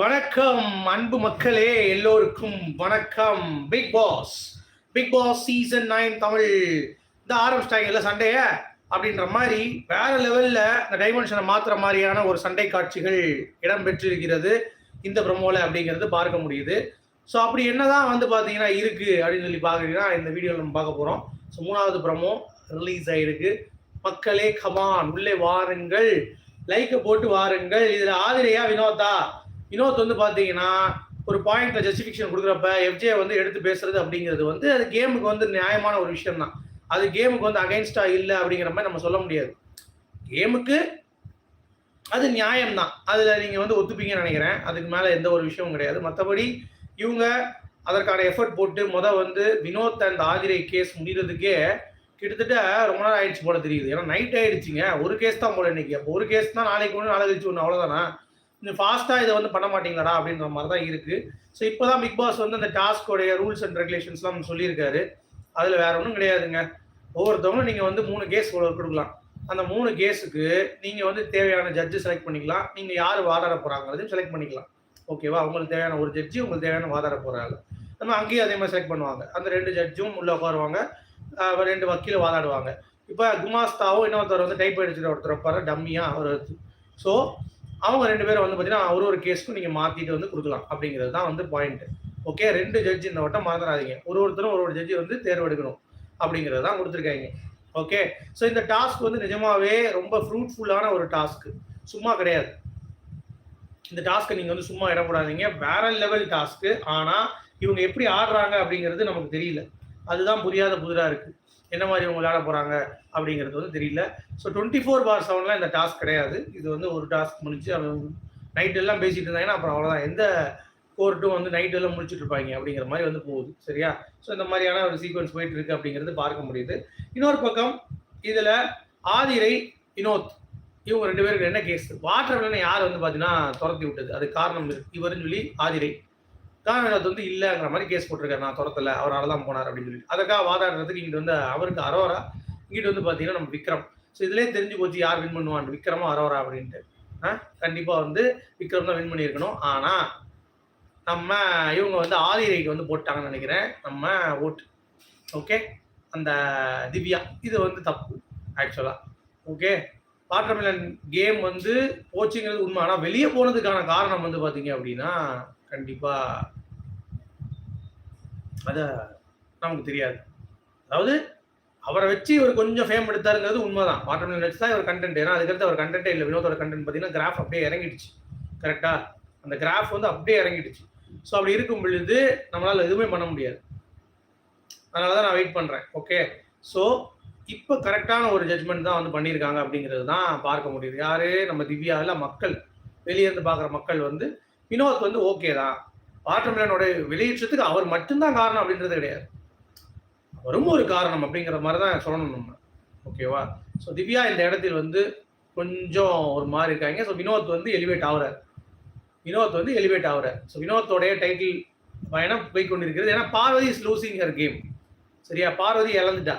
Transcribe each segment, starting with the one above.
வணக்கம் அன்பு மக்களே எல்லோருக்கும் வணக்கம். Bigg Boss Bigg Boss season nine Tamil. இந்த ஆரம்பிச்சிட்டாங்கல்ல சண்டைய? அப்படின்ற மாதிரி வேற லெவல்ல இந்த டைமென்ஷனை மாத்துற மாதிரியான ஒரு சண்டை காட்சிகள் இடம்பெற்றிருக்கிறது இந்த ப்ரமோல அப்படிங்கிறது பார்க்க முடியுது. ஸோ அப்படி என்னதான் வந்து பார்த்தீங்கன்னா இருக்கு அப்படின்னு சொல்லி பார்க்குறீங்கன்னா இந்த வீடியோவில் நம்ம பார்க்க போகிறோம் ஸோ மூணாவது ப்ரமோ ரிலீஸ் ஆயிருக்கு. மக்களே கமான் உள்ளே வாருங்கள். லைக்கை போட்டு வாருங்கள். இதில் ஆதிரையா வினோதா வினோத் வந்து பார்த்தீங்கன்னா ஒரு பாயிண்ட்ல ஜஸ்டிஃபிகேஷன் கொடுக்குறப்ப எஃப்ஜே வந்து எடுத்து பேசுறது அப்படிங்கிறது வந்து அது கேமுக்கு வந்து நியாயமான ஒரு விஷயம் தான். அது கேமுக்கு வந்து அகைன்ஸ்டா இல்லை அப்படிங்கிற மாதிரி நம்ம சொல்ல முடியாது. கேமுக்கு அது நியாயம்தான் அதில் நீங்கள் வந்து ஒத்துப்பீங்கன்னு நினைக்கிறேன். அதுக்கு மேலே எந்த ஒரு விஷயமும் கிடையாது. மற்றபடி இவங்க அதற்கான எஃபர்ட் போட்டு மொதல் வந்து வினோத் அண்ட் ஆதிரை கேஸ் முடிகிறதுக்கே கிட்டத்தட்ட ரொம்ப நேரம் ஆயிடுச்சு போல தெரியுது. ஏன்னா நைட் ஆயிடுச்சுங்க. ஒரு கேஸ் தான் போல இன்னைக்கு. அப்போ ஒரு கேஸ் தான் நாளைக்கு ஒன்று நாளை கழிச்சு ஒன்று அவ்வளோதானா ஃபாஸ்ட்டாக இதை வந்து பண்ண மாட்டீங்களாடா அப்படின்ற மாதிரி தான் இருக்குது ஸோ இப்போ தான் பிக் பாஸ் வந்து அந்த டாஸ்கோடைய ரூல்ஸ் அண்ட் ரெகுலேஷன்ஸ்லாம் சொல்லியிருக்காரு. அதில் வேற ஒன்றும் கிடையாதுங்க. ஒவ்வொருத்தவங்களும் நீங்கள் வந்து மூணு கேஸ் கொடுக்கலாம். அந்த மூணு கேஸுக்கு நீங்கள் வந்து தேவையான ஜட்ஜு செலக்ட் பண்ணிக்கலாம். நீங்கள் யார் வாதாட போகிறாங்கிறதையும் செலக்ட் பண்ணிக்கலாம். ஓகேவா உங்களுக்கு தேவையான ஒரு ஜட்ஜி உங்களுக்கு தேவையான வாதாட போகிறாங்க நம்ம அங்கேயும் அதே மாதிரி செலக்ட் பண்ணுவாங்க. அந்த ரெண்டு ஜட்ஜும் உள்ளே உட்காருவாங்க. ரெண்டு வக்கீலும் வாதாடுவாங்க. இப்போ குமாஸ்தாவும் இன்னொருத்தர் வந்து டைப் அடிச்சுட்டு ஒருத்தர் வைப்பாரு டம்மியாக அவர். ஸோ அவங்க ரெண்டு பேரும் வந்து பார்த்தீங்கன்னா ஒரு ஒரு கேஸ்க்கும் நீங்கள் மாற்றிட்டு வந்து கொடுக்கலாம். அப்படிங்கிறது தான் வந்து பாயிண்ட் ஓகே ரெண்டு ஜட்ஜி இந்த வட்டம் மறந்துடாதீங்க ஒரு ஒருத்தரும் ஒரு ஒரு ஜட்ஜி வந்து தேர்வெடுக்கணும். அப்படிங்கிறது தான் கொடுத்துருக்காங்க. ஓகே ஸோ இந்த டாஸ்க் வந்து நிஜமாவே ரொம்ப ஃப்ரூட்ஃபுல்லான ஒரு டாஸ்க் சும்மா கிடையாது. இந்த டாஸ்க்கை நீங்கள் வந்து சும்மா இடப்படாதீங்க வேற லெவல் டாஸ்க்கு ஆனால் இவங்க எப்படி ஆடுறாங்க அப்படிங்கிறது நமக்கு தெரியல. அதுதான் புரியாத புதிராக இருக்குது என்ன மாதிரி இவங்க விளையாட போகிறாங்க அப்படிங்கிறது வந்து தெரியல. ஸோ டுவெண்ட்டி ஃபோர் பார் செவன்லாம் இந்த டாஸ்க் கிடையாது. இது வந்து ஒரு டாஸ்க் முடிச்சு அவங்க நைட் எல்லாம் பேசிட்டு இருந்தாங்கன்னா அப்புறம் அவ்வளோதான் எந்த கோர்ட்டும் வந்து நைட் எல்லாம் முடிச்சுட்டு இருப்பாங்க அப்படிங்கிற மாதிரி வந்து போகுது. சரியா? ஸோ இந்த மாதிரியான ஒரு சீக்வன்ஸ் போயிட்டு இருக்கு அப்படிங்கிறது பார்க்க முடியுது. இன்னொரு பக்கம் இதில் ஆதிரை வினோத் இவங்க ரெண்டு பேருக்கு என்ன கேஸ் வாட்டர் யார் வந்து பார்த்தீங்கன்னா துரத்தி விட்டது. அது காரணம் இவருன்னு சொல்லி ஆதிரை. காரணம் வந்து இல்லைங்கிற மாதிரி கேஸ் போட்டிருக்காரு. நான் துரத்தல அவரால் தான் போனார் அப்படின்னு சொல்லி அதுக்காக வாதாடுறதுக்கு இங்கிட்டு வந்து அவருக்கு அரோரா இங்கிட்டு வந்து பார்த்தீங்கன்னா நம்ம விக்ரம். ஸோ இதுலேயே தெரிஞ்சு போச்சு யார் வின் பண்ணுவான் விக்ரமா அரோரா அப்படின்ட்டு. ஆ? கண்டிப்பாக வந்து விக்ரம் தான் வின் பண்ணியிருக்கணும். ஆனால் நம்ம இவங்க வந்து ஆதிரைக்கு வந்து போட்டாங்கன்னு நினைக்கிறேன். நம்ம ஓட்டு. ஓகே அந்த திவ்யா. இது வந்து தப்பு ஆக்சுவலாக ஓகே வாட்டர்மெலன் கேம் வந்து போச்சுங்கிறது உண்மை. ஆனால் வெளியே போனதுக்கான காரணம் வந்து பார்த்தீங்க அப்படின்னா கண்டிப்பாக அதை நமக்கு தெரியாது. அதாவது அவரை வச்சு இவர் கொஞ்சம் ஃபேம் எடுத்தாருங்கிறது உண்மைதான். வாட்டர்மெலன் வச்சு தான் இவர் கண்டென்ட் ஏன்னா அதுக்கடுத்து அவர் கண்டென்ட்டே இல்லை. வினோதோட கண்டென்ட் பார்த்தீங்கன்னா கிராஃப் அப்படியே இறங்கிடுச்சு. கரெக்டா அந்த கிராஃப் வந்து அப்படியே இறங்கிடுச்சு. ஸோ அப்படி இருக்கும் பொழுது நம்மளால் எதுவுமே பண்ண முடியாது. அதனால தான் நான் வெயிட் பண்ணுறேன் ஓகே ஸோ இப்போ கரெக்டான ஒரு ஜட்மெண்ட் தான் வந்து பண்ணியிருக்காங்க அப்படிங்கிறது தான் பார்க்க முடியுது. யாரு? நம்ம திவ்யாவில் மக்கள். வெளியே இருந்து பார்க்குற மக்கள் வந்து வினோத் வந்து ஓகே தான். வாட்டர்மெலனோட வெளியேற்றத்துக்கு அவர் மட்டும்தான் காரணம் அப்படின்றது கிடையாது. அவரும் ஒரு காரணம் அப்படிங்கிற மாதிரி தான் சொல்லணும் நம்ம. ஓகேவா? ஸோ திவ்யா இந்த இடத்தில் வந்து கொஞ்சம் ஒரு மாதிரி இருக்காங்க. ஸோ வினோத் வந்து எலிவேட் ஆகிறார். வினோத் வந்து எலிவேட் ஆகிறார். ஸோ வினோத்தோடைய டைட்டில் பயணம் போய் கொண்டிருக்கிறது. ஏன்னா Parvathi is losing her game சரியா? பார்வதி இழந்துட்டா.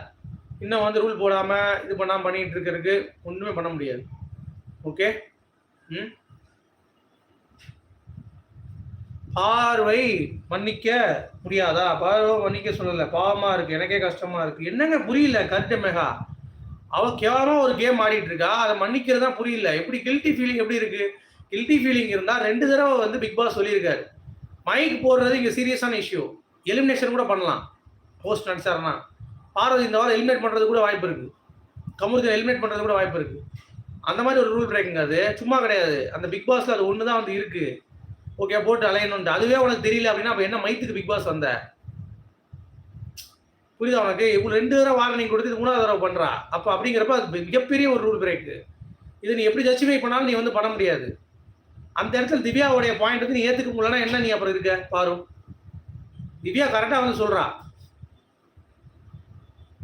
இன்னும் வந்து ரூல் போடாமல் இது பண்ணாமல் பண்ணிகிட்டு இருக்கிறதுக்கு ஒன்றுமே பண்ண முடியாது. ஓகே ம்? பார்வை மன்னிக்க முடியாதா? பார்வை மன்னிக்க சொல்லல. பாவமா இருக்கு. எனக்கே கஷ்டமா இருக்கு. என்னங்க புரியல? கருத்து மெகா. அவ கேவலமா ஒரு கேம் ஆடிட்டு இருக்கா? அதை மன்னிக்கிறது தான் புரியல. எப்படி கில்ட்டி ஃபீலிங் எப்படி இருக்கு? கில்ட்டி ஃபீலிங் இருந்தா ரெண்டு தடவை வந்து பிக் பாஸ் சொல்லியிருக்காரு. மைக் போடுறது இங்க சீரியஸான இஷ்யூ எலிமினேஷன் கூட பண்ணலாம். ஹோஸ்ட் நடிச்சார்னா பார்வதி இந்த வாரம் எலிமினேட் பண்றது கூட வாய்ப்பு இருக்கு. கமுருதன் எலிமினேட் பண்றது கூட வாய்ப்பு இருக்கு. அந்த மாதிரி ஒரு ரூல் பிரேக்கிங் அது. சும்மா கிடையாது. அந்த பிக் பாஸ்ல அது ஒன்று தான் வந்து இருக்கு. ஓகே போட்டு அலையணும்ட்டு அதுவே உனக்கு தெரியல அப்படின்னா அப்ப என்ன மைத்துக்கு பிக் பாஸ் வந்த? புரியுதா உனக்கு? இப்போ ரெண்டு தடவை வார்னிங் கொடுத்து இது மூணாவது தடவை பண்றா. அப்ப அப்படிங்கிறப்ப அது மிகப்பெரிய ஒரு ரூல் பிரேக்கு இதை நீ எப்படி ஜஸ்டிஃபை பண்ணாலும் நீ வந்து பண்ண முடியாது. அந்த இடத்துல திவ்யாவுடைய பாயிண்ட் வந்து நீ ஏத்துக்க முடியலன்னா என்ன நீ அப்புறம் இருக்க? பாரு. திவ்யா கரெக்டா வந்து சொல்றா.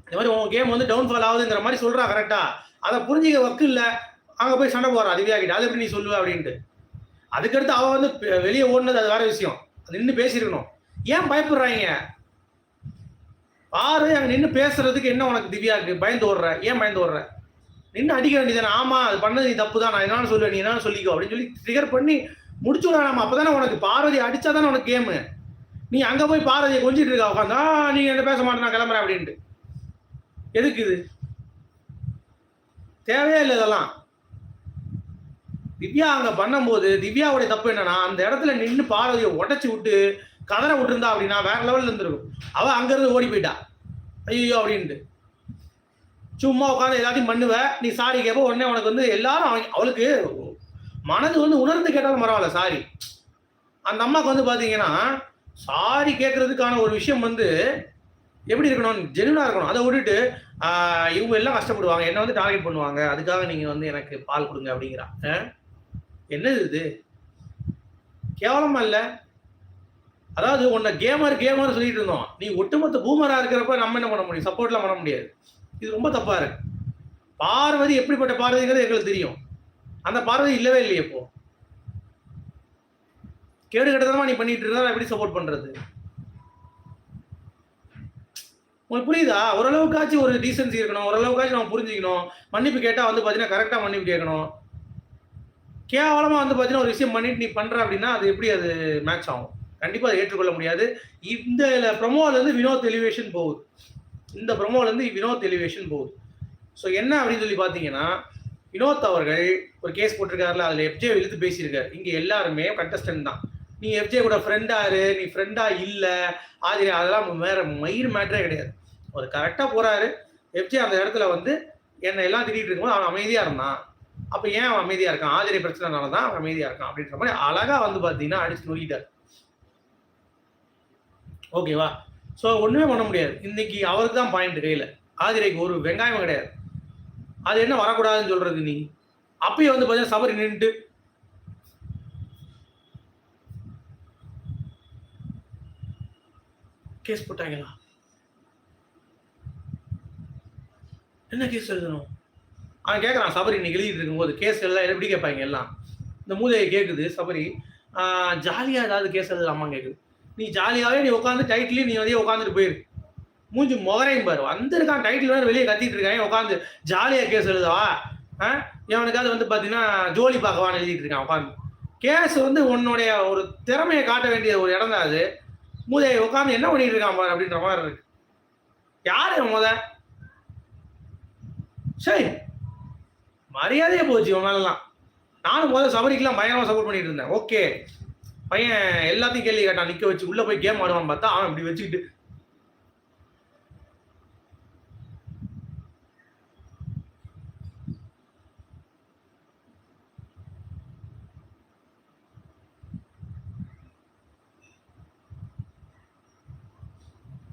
இந்த மாதிரி உன் கேம் வந்து டவுன் ஃபால் ஆகுதுங்கிற மாதிரி சொல்றா கரெக்டா அதை புரிஞ்சிக்க ஒர்க் இல்லை. அங்கே போய் சண்டை போறா திவ்யா கிட்ட. அது எப்படி நீ சொல்லுவ அப்படின்ட்டு. அதுக்கடுத்து அவ வந்து வெளியே ஓடுனது அது வேற விஷயம். அது நின்று பேசியிருக்கணும். ஏன் பயப்படுறாங்க? பாரு அங்க நின்று பேசுறதுக்கு என்ன உனக்கு திவ்யாக்கு பயந்து ஓடுற. ஏன் பயந்து ஓடுற? நின்று அடிக்க வேண்டியதானே ஆமா அது பண்ணது நீ தப்பு தான். நான் என்னன்னு சொல்லுவேன் நீ என்னன்னு சொல்லிக்கோ அப்படின்னு சொல்லி ட்ரிகர் பண்ணி முடிச்சு விடாம அப்பதானே உனக்கு பார்வதி அடிச்சாதானே உனக்கு கேமு நீ அங்க போய் பார்வதியை கொஞ்சிட்டு இருக்கா? உட்காந்து ஆ என்ன பேச மாட்டேன் நான் கிளம்புறேன் அப்படின்ட்டு. எதுக்கு இது? தேவையே இல்லை இதெல்லாம். திவ்யா அங்க பண்ணும்போது திவ்யாவுடைய தப்பு என்னன்னா அந்த இடத்துல நின்று பார்வதியை உடச்சி விட்டு கதற விட்டுருந்தா அப்படின்னா வேற லெவல்ல இருந்திருக்கும். அவ அங்க இருந்து ஓடி போயிட்டா. ஐயோ அப்படின்ட்டு. சும்மா உட்காந்து எல்லாத்தையும் பண்ணுவ. நீ சாரி கேட்ப உடனே உனக்கு வந்து எல்லாரும் அவளுக்கு மனது வந்து உணர்ந்து கேட்டாலும் பரவாயில்ல சாரி அந்த அம்மாவுக்கு வந்து பாத்தீங்கன்னா சாரி கேட்கறதுக்கான ஒரு விஷயம் வந்து எப்படி இருக்கணும்? ஜெனுவனாக இருக்கணும். அதை விட்டுட்டு இவங்க எல்லாம் கஷ்டப்படுவாங்க. என்ன வந்து டார்கெட் பண்ணுவாங்க. அதுக்காக நீங்க வந்து எனக்கு பால் கொடுங்க அப்படிங்கிறா. என்னது இது? கேவலமா இல்ல? அதாவது உன்னை கேமர் கேமர் சொல்லிட்டு இருந்தோம். நீ ஒட்டுமொத்த பூமரா இருக்கிறப்ப நம்ம என்ன பண்ண முடியும்? சப்போர்ட்லாம் பண்ண முடியாது. இது ரொம்ப தப்பா இருக்கு. பார்வதி எப்படிப்பட்ட பார்வதிங்கிறது எங்களுக்கு தெரியும். அந்த பார்வதி இல்லவே இல்லையே இப்போ. கேடு கட்டதமா நீ பண்ணிட்டு இருந்தா நான் எப்படி சப்போர்ட் பண்றது? உங்களுக்கு புரியுதா? ஓரளவுக்காச்சும் ஒரு டீசன்சி இருக்கணும். ஓரளவுக்காச்சும் நம்ம புரிஞ்சுக்கணும். மன்னிப்பு கேட்டா வந்து பாத்தீங்கன்னா கரெக்டா மன்னிப்பு கேட்கணும். கேவலமாக வந்து பார்த்தீங்கன்னா ஒரு விஷயம் பண்ணிட்டு நீ பண்ணுற அப்படின்னா அது எப்படி அது மேட்ச் ஆகும்? கண்டிப்பாக அதை ஏற்றுக்கொள்ள முடியாது. இந்த ப்ரொமோல வினோத் எலிவேஷன் போகுது. இந்த ப்ரொமோல வினோத் எலிவேஷன் போகுது. ஸோ என்ன அப்படின்னு சொல்லி பார்த்தீங்கன்னா வினோத் அவர்கள் ஒரு கேஸ் போட்டிருக்காருல அதில் எஃப்ஜே இழுத்து பேசியிருக்காரு. இங்கே எல்லாருமே கண்டஸ்டன்ட் தான். நீ எஃப்ஜே கூட ஃப்ரெண்டாரு நீ ஃப்ரெண்டா இல்லை ஆதிரி அதெல்லாம் வேற மயிர் மேட்டரே கிடையாது. ஒரு கரெக்டாக போகிறாரு எஃப்ஜே அந்த இடத்துல வந்து என்னை எல்லாம் திட்டிகிட்டு இருக்கும்போது அவன் அமைதியாக இருந்தான். அப்போ ஏன் அவன் அமைதியாக இருக்கான்? ஆதிரை பிரச்சனைனால தான் அவன் அமைதியாக இருக்கான் அப்படின்ற மாதிரி அழகா வந்து பார்த்தீங்கன்னா அடிச்சு நோக்கிட்டார் ஓகேவா ஸோ ஒன்றுமே பண்ண முடியாது. இன்னைக்கு அவருக்கு தான் பாயிண்ட் கையில். ஆதிரைக்கு ஒரு வெங்காயம் கிடையாது. அது என்ன வரக்கூடாதுன்னு சொல்றது நீ? அப்பயே வந்து பார்த்தீங்கன்னா சபரி நின்றுட்டு கேஸ் போட்டாங்களா? என்ன கேஸ் எழுதணும்? அவன் கேட்குறான் சபரி இன்னைக்கு எழுதிட்டு இருக்கும்போது கேஸ் எல்லாம் எப்படி கேட்பாங்க எல்லாம்? இந்த மூதையை கேட்குது சபரி ஜாலியாக ஏதாவது கேஸ் எழுதலாமா கேட்குது நீ ஜாலியாகவே நீ உட்காந்து டைட்டிலையும் நீ வந்து உட்காந்துட்டு போயிரு. மூஞ்சி முகரையும் பாரு. வந்திருக்கான் டைட்டில் வேறு வெளியே கத்திட்டு இருக்கான். உட்காந்து ஜாலியாக கேஸ் எழுதவா? ஆ? இவனுக்காவது வந்து பார்த்தீங்கன்னா ஜோலி பார்க்கவான்னு எழுதிட்டு இருக்கான் உட்காந்து கேஸ் வந்து உன்னுடைய ஒரு திறமையை காட்ட வேண்டிய ஒரு இடம் தான் அது. மூதையை உட்காந்து என்ன பண்ணிட்டு இருக்கான் பாரு அப்படின்ற மாதிரி இருக்கு. யாரு முத? சரி. மரியாதையே போச்சு இவன் மேலாம் நானும் முதல்ல சபரிக்கெல்லாம் பயங்கரமாக சப்போர்ட் பண்ணிட்டு இருந்தேன். ஓகே. பையன் எல்லாத்தையும் கேள்வி கேட்டான். நிற்க வச்சு உள்ளே போய் கேம் ஆடுவான் பார்த்தா அவன் இப்படி வச்சுக்கிட்டு.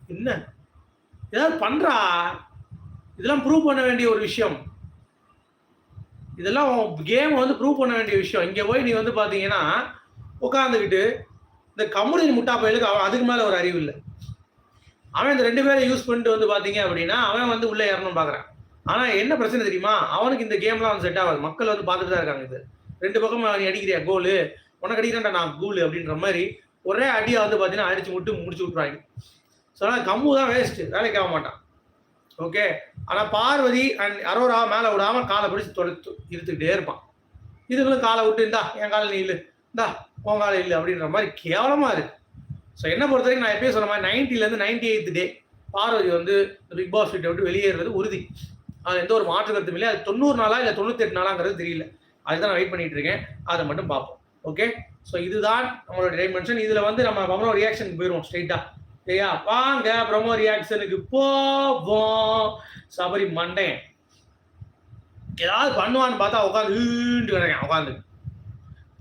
என்ன? ஏதாவது பண்றா? இதெல்லாம் ப்ரூவ் பண்ண வேண்டிய ஒரு விஷயம். இதெல்லாம் கேம் வந்து ப்ரூவ் பண்ண வேண்டிய விஷயம். இங்கே போய் நீ வந்து பார்த்தீங்கன்னா உட்காந்துக்கிட்டு இந்த கம்முனின் முட்டா பயலுக்கு அவன் அதுக்கு மேலே ஒரு அறிவு இல்லை. அவன் இந்த ரெண்டு பேரை யூஸ் பண்ணிட்டு வந்து பார்த்தீங்க அப்படின்னா அவன் வந்து உள்ளே ஏறணும்னு பார்க்குறான் ஆனால் என்ன பிரச்சனை தெரியுமா? அவனுக்கு இந்த கேம்லாம் வந்து செட் ஆகாது. மக்கள் வந்து பார்த்துட்டு தான் இருக்காங்க இது. ரெண்டு பக்கம் நீ அடிக்கிறியா? கோலு உனக்கு அடிக்கிறான்டா நான் கூலு அப்படின்ற மாதிரி ஒரே அடியாக வந்து பார்த்தீங்கன்னா அடிச்சு விட்டு முடிச்சு விட்றாங்க ஸோ அதனால் கம்மு தான் வேஸ்ட்டு வேலைக்கு ஆக மாட்டான். ஓகே ஆனா பார்வதி அண்ட் அரோரா மேல விடாம காலை பிடிச்சு தொலைத்து இழுத்துக்கிட்டே இருப்பான். இதுங்களும் காலை விட்டு இந்தா என் காலை நீ இல்லை இந்தா உன் காலை இல்லை அப்படின்ற மாதிரி கேவலமா இருக்கு. ஸோ என்ன பொறுத்த வரைக்கும் நான் எப்பயும் சொன்ன மாதிரி நைன்டிலேருந்து நைன்டி எய்த் டே பார்வதி வந்து பிக் பாஸ் வீட்டை விட்டு வெளியேறது உறுதி. அது எந்த ஒரு மாற்று கருத்தும் இல்லை. அது தொண்ணூறு நாளா இல்லை தொண்ணூத்தி நாளாங்கிறது தெரியல. அதுதான் நான் வெயிட் பண்ணிட்டு இருக்கேன். அதை மட்டும் பார்ப்போம். ஓகே ஸோ இதுதான் நம்மளோட டைமென்ஷன் இதில் வந்து நம்ம பவனோ ரியாக்ஷனுக்கு போயிடுவோம் ஸ்ட்ரெயிட்டாக சரியா? வாங்க ப்ரொமோ ரியாக்ஷனுக்கு போவோம். சபரி மண்டேன் ஏதாவது பண்ணுவான்னு பார்த்தா உட்காந்து ஈண்டு கிடக்கேன் உட்காந்து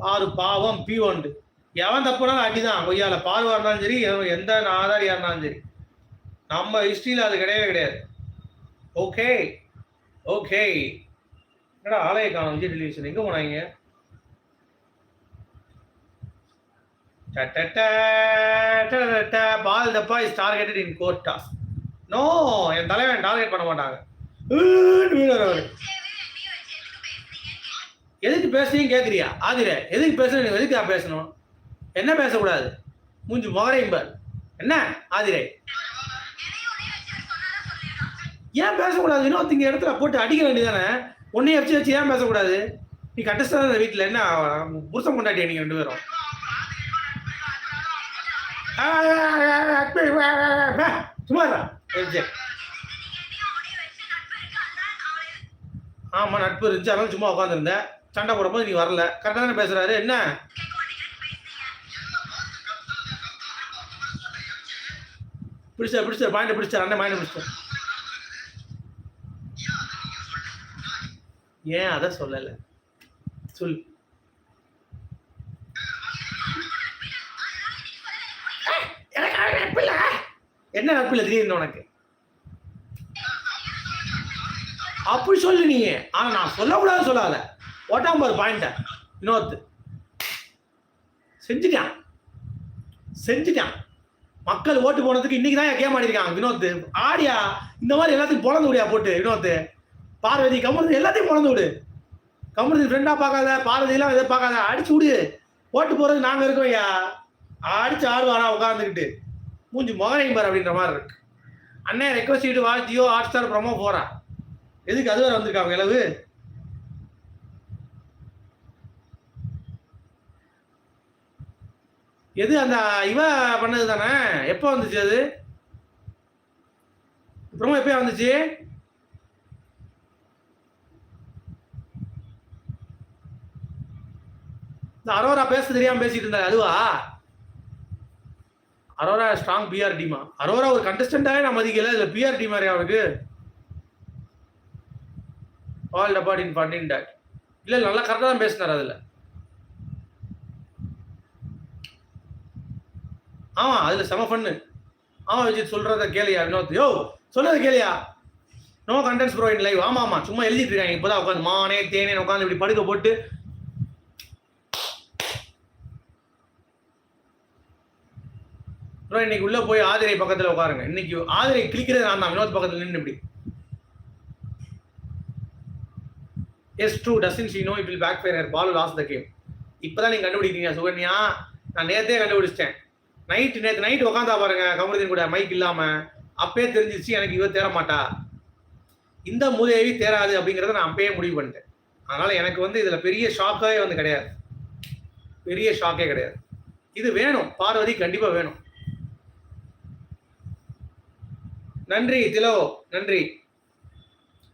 பாரு பாவம் பி ஒன்று எவன் தப்புனாலும் அடிதான் கொய்யால பார்வா இருந்தாலும் சரி எந்த ஆதாரியா இருந்தாலும் சரி. நம்ம ஹிஸ்டரியில் அது கிடையவே கிடையாது. ஓகே ஓகே என்னடா ஆலய காணும் விஜய் டெலிவிஷன் எங்கே போனாங்க? பால் தப்பா is targeted in court does no என் தலைவன் டார்கெட் பண்ண மாட்டாங்க. எதுக்கு பேசுறீங்க கேட்குறியா ஆதிர எதுக்கு பேசணும் எதுக்கு நான் பேசணும்? என்ன பேசக்கூடாது? மூஞ்சி முகரையும் பார். என்ன? ஆதிரை. ஏன் பேசக்கூடாது? இன்னொருத்தங்க இடத்துல போட்டு அடிக்க வேண்டியதானே உன்னைய வச்சு வச்சு ஏன் பேசக்கூடாது? நீ கட்டஸ்டான வீட்டில் என்ன புருஷன் கொண்டாட்டி நீங்கள் ரெண்டு பேரும்? சும்மா இருடா. ஆமா நட்பு இருந்துச்சு. அதனால சும்மா உட்காந்துருந்தேன் சண்டை போடும்போது நீ வரல. கரெக்டாக தானே பேசுறாரு. என்ன? பிடிச்சா பிடிச்சா பாயிண்ட் பிடிச்சா அண்ணன் பாயிண்ட் பிடிச்சா ஏன் அதை சொல்லலை? சொல் எனக்கு அவன் நட்பு இல்ல. என்ன நட்பு திடீர்னு உனக்கு? அப்படி சொல்லு நீ. ஆனா நான் சொல்லக்கூடாது சொல்லாத. ஓட்டாம பாரு பாயிண்ட இன்னொருத்து. செஞ்சுட்டான். செஞ்சுட்டான். மக்கள் ஓட்டு போனதுக்கு இன்னைக்கு தான் கேம் ஆடிருக்கான் வினோத் ஆடியா? இந்த மாதிரி எல்லாத்தையும் பொழந்து விடியா போட்டு. வினோத் பார்வதி கமருதி எல்லாத்தையும் பிறந்து விடு. கமருதி ஃப்ரெண்டா பார்க்காத பார்வதியெல்லாம் எதை பார்க்காத. அடிச்சு விடு. ஓட்டு போறது நாங்க இருக்கோம் ஐயா. அடிச்சு ஆடுவாரா உட்காந்துக்கிட்டு மூஞ்சி மகனையும் பார் அப்படின்ற மாதிரி இருக்கு. அண்ணன் ரெக்வஸ்ட் செய்து வா ஜியோ ஹாட் ஸ்டார் ப்ரமோ போறா. எதுக்கு அது வேற வந்திருக்காங்க இளவு? எது அந்த இவ பண்ணது தானே? எப்போ வந்துச்சு அது? ப்ரோமோ எப்போ வந்துச்சு? இந்த அரோரா பேச தெரியாமல் பேசிட்டு இருந்தா அதுவா? அரோரா ஸ்ட்ராங் பிஆர் டீமா அரோரா ஒரு கண்டஸ்டண்டாகவே நான் மதிக்கல. இதில் பிஆர் டீம் மாதிரி அவருக்கு all abort in funding date இல்லை நல்லா கரெக்டாக தான் பேசினார் அதில். ஆமாம் அதில் செம ஃபன்னு ஆமாம் விஜித் சொல்கிறத கேளியா வினோத் யோ சொல்கிறது கேளியா? No contents bro in live ஆமாம் ஆமாம் சும்மா எழுதிட்டு இருக்காங்க. இப்பதான் உட்காந்து மானே தேனே உட்காந்து இப்படி படுக்க போட்டு இன்னைக்கு உள்ள போய் ஆதிரை பக்கத்துல உட்காருங்க. இன்னைக்கு ஆதிரை கிளிக்கிறது நான் தான். வினோத் பக்கத்துல நின்று இப்படி. Yes true doesn't she know it will back fire loss the game இப்பதான் நீங்க கண்டுபிடிக்கிறீங்க சுகன்யா நான் நேரத்தே கண்டுபிடிச்சிட்டேன். நைட் நேற்று நைட் உட்காந்தா பாருங்க கமருதீன் கூட மைக் இல்லாம. அப்பயே தெரிஞ்சிச்சு எனக்கு இவ தேர மாட்டா. இந்த மூதேவி தேராது அப்படிங்கிறத நான் அப்பயே முடிவு பண்ணிட்டேன். அதனால எனக்கு வந்து இதுல பெரிய ஷாக்கே வந்து கிடையாது. பெரிய ஷாக்கே கிடையாது. இது வேணும். பார்வதி கண்டிப்பாக வேணும். நன்றி திலோ நன்றி.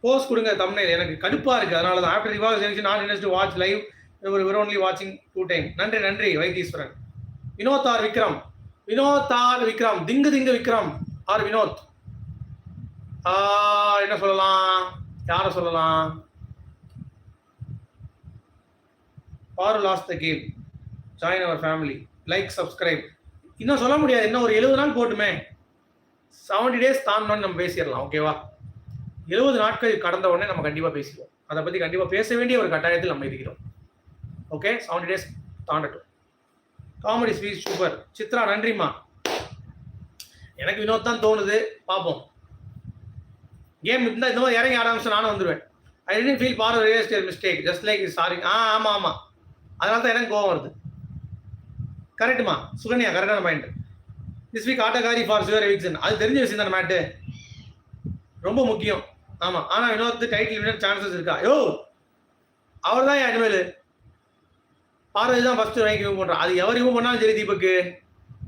போஸ்ட் கொடுங்க தமிழ் எனக்கு கடுப்பாக இருக்குது அதனால தான் ஆஃப்டர் ரிவால்வ் செலக்ஷன் நான் இன்ட்ரெஸ்ட் வாட்ச் லைவ் ஒரு ஒன்லி வாட்சிங் டூ டைம் நன்றி நன்றி Vaitheeswaran. Vinod R Vikram. Vinod R Vikram. Think think Vikram. R Vinod. ஆ, என்ன சொல்லலாம்? யாரை சொல்லலாம்? Paaru lost the game join our family like subscribe இன்னும் சொல்ல முடியாது. இன்னும் ஒரு எழுபது நாள் போட்டுமே. செவன்டி டேஸ் தாண்டணும்னு நம்ம பேசிடலாம் ஓகேவா எழுபது நாட்கள் கடந்த உடனே நம்ம கண்டிப்பாக பேசிடுவோம். அதை பற்றி கண்டிப்பாக பேச வேண்டிய ஒரு கட்டாயத்தில் நம்ம இருக்கிறோம். ஓகே செவன்டி டேஸ் தாண்டட்டும். காமெடி ஸ்வீட் சூப்பர் சித்ரா நன்றிம்மா. எனக்கு வினோத் தான் தோணுது. பார்ப்போம். கேம் இருந்தால் இந்த மாதிரி இறங்கி ஆரம்பிச்சு நானும் வந்துடுவேன் I tend feel for real mistake just like sorry ah ஆமாம் ஆமாம் அதனால தான் எனக்கு கோவம் வருது. கரெக்டுமா சுகன்யா கரெக்டான பாயிண்ட் திஸ் வீக் ஆட்டகாரி ஃபார் சிவர் எவிக்சன் அது தெரிஞ்ச விஷயம் தானே மேட்டு ரொம்ப முக்கியம். ஆமாம் ஆனால் வினோத் டைட்டில் வினர் சான்சஸ் இருக்கா? யோ! அவர் தான் அனிமல் பார்வதி தான் ஃபர்ஸ்ட் ரேங்க் மூவ் பண்றான் அது எவர் மூவ் பண்ணாலும் சரி தீபக்கு.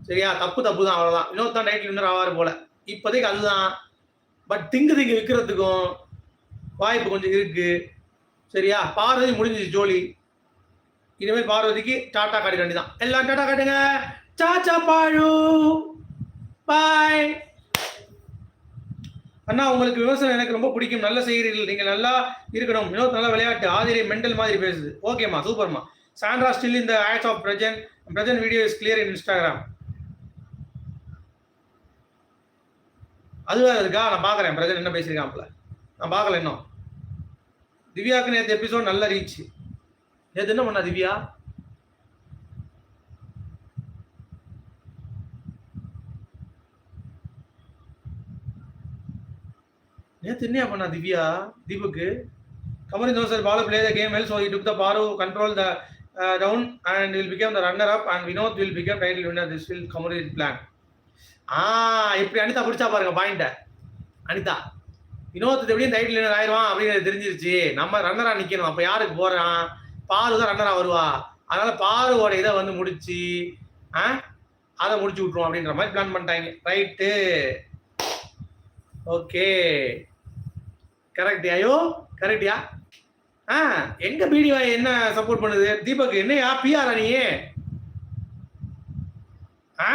சரியா? தப்பு தப்பு தான் அவ்வளவுதான். வினோத் தான் டைட்டில் வினர் ஆவார் போல. இப்போதைக்கு அதுதான். பட் திங்கு திங்கு விற்கிறதுக்கும் வாய்ப்பு கொஞ்சம் இருக்கு. சரியா? பார்வதி முடிஞ்சிச்சு ஜோலி. இனிமேல் பார்வதிக்கு டாட்டா காட்டி வேண்டியதான் எல்லாம் டாட்டா காட்டுங்க. சாச்சா பாழு பாய் அண்ணா உங்களுக்கு விமர்சனம் எனக்கு ரொம்ப பிடிக்கும். நல்ல செய்கிறீர்கள் நீங்கள் நல்லா இருக்கணும். வினோத் நல்ல விளையாட்டு ஆதிரை மெண்டல் மாதிரி பேசுது. ஓகேம்மா சூப்பர்மா. சாண்ட்ரா ஸ்டில் இந்த odds of Prajan Prajan video is clear in Instagram அதுவா இருக்கா? நான் பார்க்குறேன். பிரஜன் என்ன பேசியிருக்கான்ல நான் பார்க்கல இன்னும். திவ்யாவுக்கு நேற்று எபிசோட் நல்ல ரீச் நேற்று என்ன பண்ணா திவ்யா? ஏன் என்ன பண்ணா திவ்யா? தீபுக்கு? கமரி தோசர் follow play the game well so so the took control the town and will become the runner up and Vinod will become title winner this will Kamru plan ah இப்படி அனிதா பிடிச்சா பாருங்க பாயிண்ட்டை அனிதா வினோத் எப்படியும் டைட்டில் வின்னர் ஆயிடுவான் அப்படின்னு தெரிஞ்சிருச்சு. நம்ம ரன்னராக நிற்கணும் அப்போ யாருக்கு போகிறான் பாரு தான் ரன்னராக வருவா. அதனால பாருவோட இதை வந்து முடிச்சு ஆ அதை முடிச்சு விட்ருவோம் அப்படின்ற மாதிரி பிளான் பண்ணிட்டாங்க. ரைட்டு ஓகே கரெக்டியா ஐயோ கரெக்டியா ஆ எங்க பிடி என்ன சப்போர்ட் பண்ணுது? தீபக் என்னையா? பிஆர் நீ? ஆ?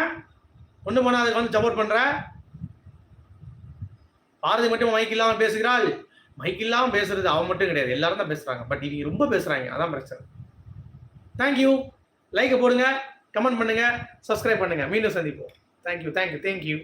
ஒன்றும் பண்ணாதுக்கு வந்து சப்போர்ட் பண்ற? பாரதி மட்டும் மைக் இல்லாமல் பேசுகிறாள். மைக் இல்லாமல் பேசுறது அவன் மட்டும் கிடையாது. எல்லாரும் தான் பேசுறாங்க. பட் இவங்க ரொம்ப பேசுறாங்க. அதான் பிரச்சனை. தேங்க்யூ லைக்கை போடுங்க. கமெண்ட் பண்ணுங்க. சப்ஸ்கிரைப் பண்ணுங்க. மீண்டும் சந்திப்போம். Thank you thank you thank you